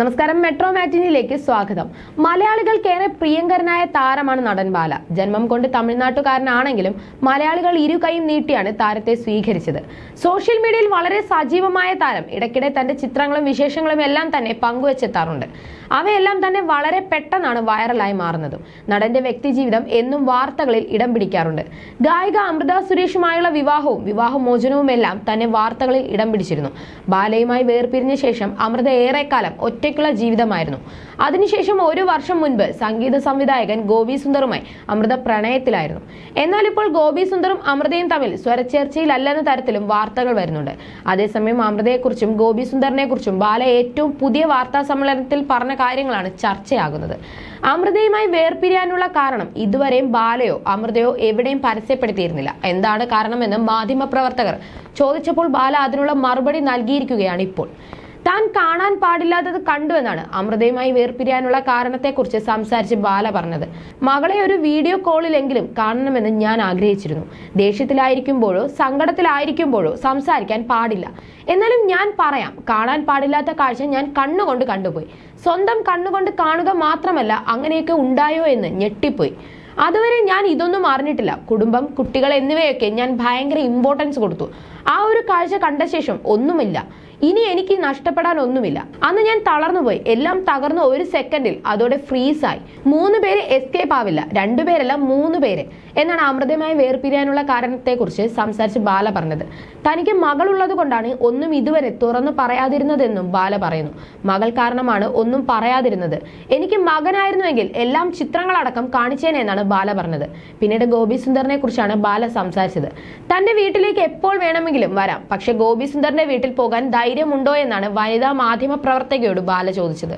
നമസ്കാരം. മെട്രോ മാറ്റിനിയിലേക്ക് സ്വാഗതം. മലയാളികൾക്കേറെ പ്രിയങ്കരനായ താരമാണ് നടൻ ബാല. ജന്മം കൊണ്ട് തമിഴ്നാട്ടുകാരനാണെങ്കിലും മലയാളികൾ ഇരു കൈയും നീട്ടിയാണ് താരത്തെ സ്വീകരിച്ചത്. സോഷ്യൽ മീഡിയയിൽ വളരെ സജീവമായ താരം. ഇടയ്ക്കിടെ തന്റെ ചിത്രങ്ങളും വിശേഷങ്ങളും എല്ലാം തന്നെ പങ്കുവച്ചെത്താറുണ്ട്. അവയെല്ലാം തന്നെ വളരെ പെട്ടെന്നാണ് വൈറലായി മാറുന്നതും. നടന്റെ വ്യക്തിജീവിതം എന്നും വാർത്തകളിൽ ഇടം പിടിക്കാറുണ്ട്. ഗായിക അമൃത സുരേഷുമായുള്ള വിവാഹവും വിവാഹമോചനവും എല്ലാം തന്നെ വാർത്തകളിൽ ഇടം പിടിച്ചിരുന്നു. ബാലയുമായി വേർപിരിഞ്ഞ ശേഷം അമൃത ഏറെക്കാലം ഒറ്റയ്ക്കുള്ള ജീവിതമായിരുന്നു. അതിനുശേഷം ഒരു വർഷം മുൻപ് സംഗീത സംവിധായകൻ ഗോപി സുന്ദറുമായി അമൃത പ്രണയത്തിലായിരുന്നു. എന്നാൽ ഇപ്പോൾ ഗോപി സുന്ദറും അമൃതയും തമ്മിൽ സ്വരച്ചേർച്ചയിലല്ലെന്ന തരത്തിലും വാർത്തകൾ വരുന്നുണ്ട്. അതേസമയം അമൃതയെക്കുറിച്ചും ഗോപി സുന്ദറിനെ കുറിച്ചും ബാല ഏറ്റവും പുതിയ വാർത്താ സമ്മേളനത്തിൽ പറഞ്ഞ കാര്യങ്ങളാണ് ചർച്ചയാകുന്നത്. അമൃതയുമായി വേർപിരിയാനുള്ള കാരണം ഇതുവരെയും ബാലയോ അമൃതയോ എവിടെയും പരസ്യപ്പെടുത്തിയിരുന്നില്ല. എന്താണ് കാരണമെന്ന് മാധ്യമപ്രവർത്തകർ ചോദിച്ചപ്പോൾ ബാല അതിനുള്ള മറുപടി നൽകിയിരിക്കുകയാണ് ഇപ്പോൾ. താൻ കാണാൻ പാടില്ലാത്തത് കണ്ടു എന്നാണ് അമൃതയുമായി വേർപിരിയാനുള്ള കാരണത്തെക്കുറിച്ച് സംസാരിച്ച് ബാല പറഞ്ഞത്. മകളെ ഒരു വീഡിയോ കോളിലെങ്കിലും കാണണമെന്ന് ഞാൻ ആഗ്രഹിച്ചിരുന്നു. ദേഷ്യത്തിലായിരിക്കുമ്പോഴോ സങ്കടത്തിലായിരിക്കുമ്പോഴോ സംസാരിക്കാൻ പാടില്ല. എന്നാലും ഞാൻ പറയാം കാണാൻ പാടില്ലാത്ത കാഴ്ച ഞാൻ കണ്ണുകൊണ്ട് കണ്ടുപോയി. സ്വന്തം കണ്ണുകൊണ്ട് കാണുക മാത്രമല്ല അങ്ങനെയൊക്കെ ഉണ്ടായോ എന്ന് ഞെട്ടിപ്പോയി. അതുവരെ ഞാൻ ഇതൊന്നും അറിഞ്ഞിട്ടില്ല. കുടുംബം കുട്ടികൾ എന്നിവയൊക്കെ ഞാൻ ഭയങ്കര ഇമ്പോർട്ടൻസ് കൊടുത്തു. ആ ഒരു കാഴ്ച കണ്ട ശേഷം ഒന്നുമില്ല. ഇനി എനിക്ക് നഷ്ടപ്പെടാൻ ഒന്നുമില്ല അന്ന് ഞാൻ തളർന്നുപോയി. എല്ലാം തകർന്ന ഒരു സെക്കൻഡിൽ അതോടെ ഫ്രീസായി. മൂന്ന് പേര് എസ്കേപ്പ് ആവില്ല. രണ്ടുപേരല്ല മൂന്ന് പേര്. എന്നാണ് അമൃതമായി വേർപിരിയാനുള്ള കാരണത്തെക്കുറിച്ച് സംസാരിച്ച് ബാല പറഞ്ഞത്. തനിക്ക് മകളുള്ളത് കൊണ്ടാണ് ഒന്നും ഇതുവരെ തുറന്നു പറയാതിരുന്നതെന്നും ബാല പറയുന്നു. മകൾ കാരണമാണ് ഒന്നും പറയാതിരുന്നത്. എനിക്ക് മകനായിരുന്നുവെങ്കിൽ എല്ലാം ചിത്രങ്ങളടക്കം കാണിച്ചേനെ എന്നാണ് ബാല പറഞ്ഞത്. പിന്നീട് ഗോപി സുന്ദറിനെ കുറിച്ചാണ് ബാല സംസാരിച്ചത്. തന്റെ വീട്ടിലേക്ക് എപ്പോൾ വേണമെങ്കിലും വരാം. പക്ഷെ ഗോപി സുന്ദറിന്റെ വീട്ടിൽ പോകാൻ ധൈര്യമുണ്ടോ എന്നാണ് വനിതാ മാധ്യമ പ്രവർത്തകയോട് ബാല ചോദിച്ചത്.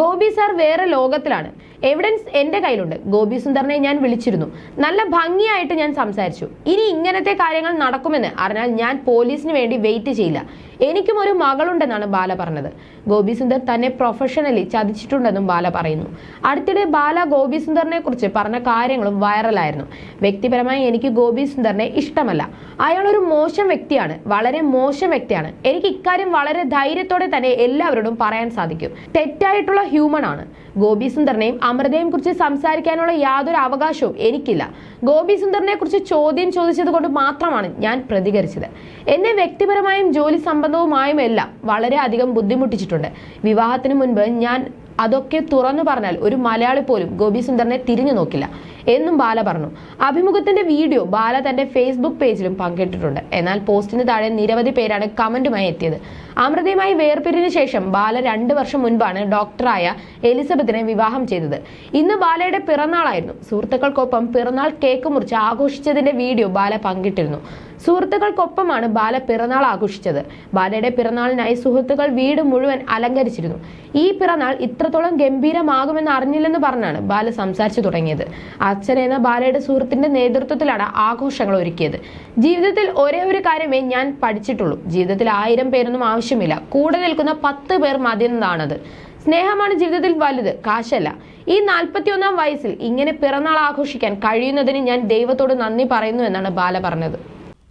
ഗോപി സാർ വേറെ ലോകത്തിലാണ്. എവിഡൻസ് എന്റെ കയ്യിലുണ്ട്. ഗോപി സുന്ദറിനെ ഞാൻ വിളിച്ചിരുന്നു. നല്ല ഭംഗിയായിട്ട് ഞാൻ സംസാരിച്ചു. ഇനി ഇങ്ങനത്തെ കാര്യങ്ങൾ നടക്കുമെന്ന് അറിഞ്ഞാൽ ഞാൻ പോലീസിന് വേണ്ടി വെയിറ്റ് ചെയ്യില്ല. എനിക്കും ഒരു മകളുണ്ടെന്നാണ് ബാല പറഞ്ഞത്. ഗോപി സുന്ദർ തന്നെ പ്രൊഫഷണലി ചതിച്ചിട്ടുണ്ടെന്നും ബാല പറയുന്നു. അടുത്തിടെ ബാല ഗോപി സുന്ദറിനെ കുറിച്ച് പറഞ്ഞ കാര്യങ്ങളും വൈറലായിരുന്നു വ്യക്തിപരമായി എനിക്ക് ഗോപി സുന്ദറിനെ ഇഷ്ടമല്ല. അയാൾ ഒരു മോശം വ്യക്തിയാണ്. വളരെ മോശം വ്യക്തിയാണ്. എനിക്ക് ഇക്കാര്യം വളരെ ധൈര്യത്തോടെ തന്നെ എല്ലാവരോടും പറയാൻ സാധിക്കും. തെറ്റായിട്ടുള്ള ഹ്യൂമൺ ആണ്. ഗോപി സുന്ദറിനെയും അമൃതയെയും കുറിച്ച് സംസാരിക്കാനുള്ള യാതൊരു അവകാശവും എനിക്കില്ല. ഗോപി സുന്ദറിനെ കുറിച്ച് ചോദ്യം ചോദിച്ചത് കൊണ്ട് മാത്രമാണ് ഞാൻ പ്രതികരിച്ചത്. എന്നെ വ്യക്തിപരമായും ജോലി സംബന്ധവുമായും എല്ലാം വളരെ അധികം ബുദ്ധിമുട്ടിച്ചിട്ടുണ്ട്. വിവാഹത്തിന് മുൻപ് ഞാൻ അതൊക്കെ തുറന്നു പറഞ്ഞാൽ ഒരു മലയാളി പോലും ഗോപി സുന്ദറിനെ തിരിഞ്ഞു നോക്കില്ല. എന്നും ബാല പറഞ്ഞു. അഭിമുഖത്തിന്റെ വീഡിയോ ബാല തന്റെ ഫേസ്ബുക്ക് പേജിലും പങ്കിട്ടിട്ടുണ്ട്. എന്നാൽ പോസ്റ്റിന് താഴെ നിരവധി പേരാണ് കമന്റുമായി എത്തിയത്. അമൃതയുമായി വേർപിരിഞ്ഞ ശേഷം ബാല രണ്ടു വർഷം മുൻപാണ് ഡോക്ടറായ എലിസബത്തിനെ വിവാഹം ചെയ്തത്. ഇന്ന് ബാലയുടെ പിറന്നാളായിരുന്നു. സുഹൃത്തുക്കൾക്കൊപ്പം പിറന്നാൾ കേക്ക് മുറിച്ച് ആഘോഷിച്ചതിന്റെ വീഡിയോ ബാല പങ്കിട്ടിരുന്നു. സുഹൃത്തുക്കൾക്കൊപ്പമാണ് ബാല പിറന്നാൾ ആഘോഷിച്ചത്. ബാലയുടെ പിറന്നാളിനായി സുഹൃത്തുക്കൾ വീട് മുഴുവൻ അലങ്കരിച്ചിരുന്നു. ഈ പിറന്നാൾ ഇത്രത്തോളം ഗംഭീരമാകുമെന്ന് അറിഞ്ഞില്ലെന്ന് പറഞ്ഞാണ് ബാല സംസാരിച്ചു തുടങ്ങിയത്. അച്ഛൻ എന്ന ബാലയുടെ സുഹൃത്തിന്റെ നേതൃത്വത്തിലാണ് ആഘോഷങ്ങൾ ഒരുക്കിയത്. ജീവിതത്തിൽ ഒരേ ഒരു കാര്യമേ ഞാൻ പഠിച്ചിട്ടുള്ളൂ. ജീവിതത്തിൽ ആയിരം പേരൊന്നും ആവശ്യമില്ല. കൂടെ നിൽക്കുന്ന പത്ത് പേർ മതിയെന്നതാണത് സ്നേഹമാണ് ജീവിതത്തിൽ വലുത്. കാശല്ല. ഈ നാൽപ്പത്തിയൊന്നാം വയസ്സിൽ ഇങ്ങനെ പിറന്നാൾ ആഘോഷിക്കാൻ കഴിയുന്നതിന് ഞാൻ ദൈവത്തോട് നന്ദി പറയുന്നു എന്നാണ് ബാല പറഞ്ഞത്.